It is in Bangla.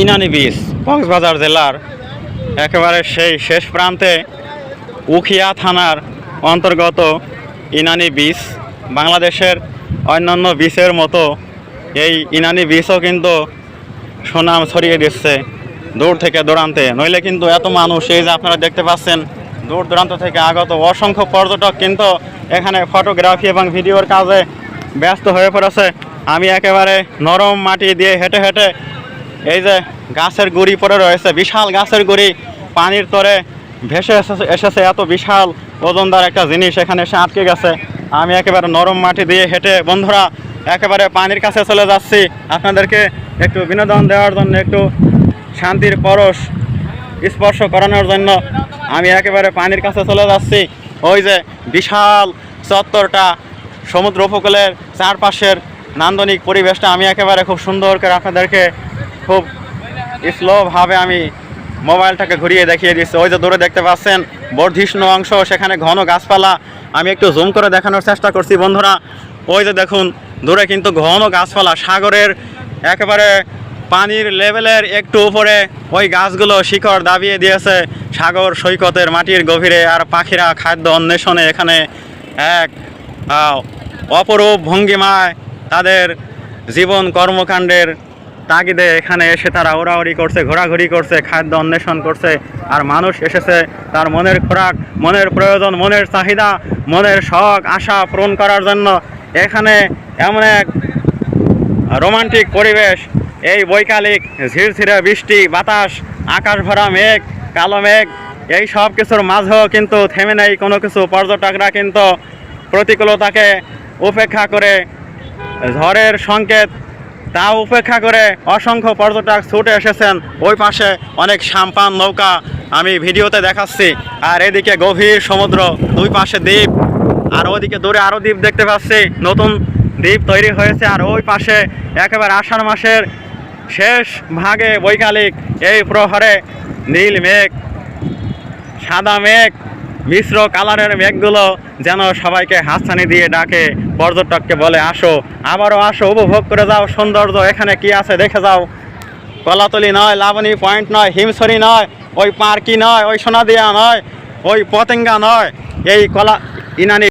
ইনানি বীজ কক্সবাজার জেলার একেবারে সেই শেষ প্রান্তে উখিয়া থানার অন্তর্গত ইনানি বীজ বাংলাদেশের অন্যান্য বীজের মতো এই ইনানি বীজও কিন্তু সুনাম ছড়িয়ে দিচ্ছে দূর থেকে দূরান্তে। নইলে কিন্তু এত মানুষ, এই যে আপনারা দেখতে পাচ্ছেন, দূর দূরান্ত থেকে আগত অসংখ্য পর্যটক কিন্তু এখানে ফটোগ্রাফি এবং ভিডিওর কাজে ব্যস্ত হয়ে পড়েছে। আমি একেবারে নরম মাটি দিয়ে হেঁটে হেঁটে এই যে গাছের গুড়ি পড়ে রয়েছে, বিশাল গাছের গুড়ি পানির তরে ভেসে এসেছে এত বিশাল ওজনদার একটা জিনিস এখানে এসে আটকে গেছে। আমি একেবারে নরম মাটি দিয়ে হেঁটে, বন্ধুরা, একেবারে পানির কাছে চলে যাচ্ছি। আপনাদেরকে একটু বিনোদন দেওয়ার জন্য, একটু শান্তির পরশ স্পর্শ করানোর জন্য আমি একেবারে পানির কাছে চলে যাচ্ছি। ওই যে বিশাল চত্বরটা, সমুদ্র উপকূলের চারপাশের নান্দনিক পরিবেশটা আমি একেবারে খুব সুন্দর করে আপনাদেরকে খুব স্লোভাবে আমি মোবাইলটাকে ঘুরিয়ে দেখিয়ে দিচ্ছি। ওই যে দূরে দেখতে পাচ্ছেন, বর্ধিষ্ণু অংশ, সেখানে ঘন গাছপালা। আমি একটু জুম করে দেখানোর চেষ্টা করছি বন্ধুরা। ওই যে দেখুন, দূরে কিন্তু ঘন গাছপালা। সাগরের একেবারে পানির লেভেলের একটু উপরে ওই গাছগুলো শিকড় দাবিয়ে দিয়েছে সাগর সৈকতের মাটির গভীরে। আর পাখিরা খাদ্য অন্বেষণে এখানে এক অপরূপ ভঙ্গিমায় তাদের জীবন কর্মকাণ্ডের তাগিদে এখানে এসে তারা ওড়াউড়ি করছে, ঘোরাঘুরি করছে, খাদ্য অন্বেষণ করছে আর মানুষ এসেছে তার মনের খোরাক, মনের প্রয়োজন, মনের চাহিদা, মনের শখ, আশা পূরণ করার জন্য। এখানে এমন এক রোমান্টিক পরিবেশ, এই বৈকালিক ঝিরঝিরে বৃষ্টি, বাতাস, আকাশ ভরা মেঘ, কালো মেঘ, এই সব কিছুর মাঝেও কিন্তু থেমে নেই কোনো কিছু। পর্যটকরা কিন্তু প্রতিকূলতাকে উপেক্ষা করে ঝড়ের সংকেত তা উপেক্ষা করে অসংখ্য পর্যটক ছুটে এসেছেন। ওই পাশে অনেক সাম্পান নৌকা আমি ভিডিওতে দেখাচ্ছি। আর এদিকে গভীর সমুদ্র, দুই পাশে দ্বীপ। আর ওদিকে দূরে আরও দ্বীপ দেখতে পাচ্ছি। নতুন দ্বীপ তৈরি হয়েছে। আর ওই পাশে একেবারে আষাঢ় মাসের শেষ ভাগে বৈকালিক এই প্রহরে নীল মেঘ, সাদা মেঘ মিশ্র কালারের মেঘগুলো যেন সবাইকে হাতছানি দিয়ে ডাকে। পর্যটককে বলে, আসো, আবারও আসো, উপভোগ করে যাও, সৌন্দর্য এখানে কি আছে দেখে যাও। কলাতলি নয়, লাবণী পয়েন্ট নয় হিমসরি নয়, ওই পার্কি নয়, ওই সোনাদিয়া নয়, ওই পতেঙ্গা নয়, এই কলা ইনানি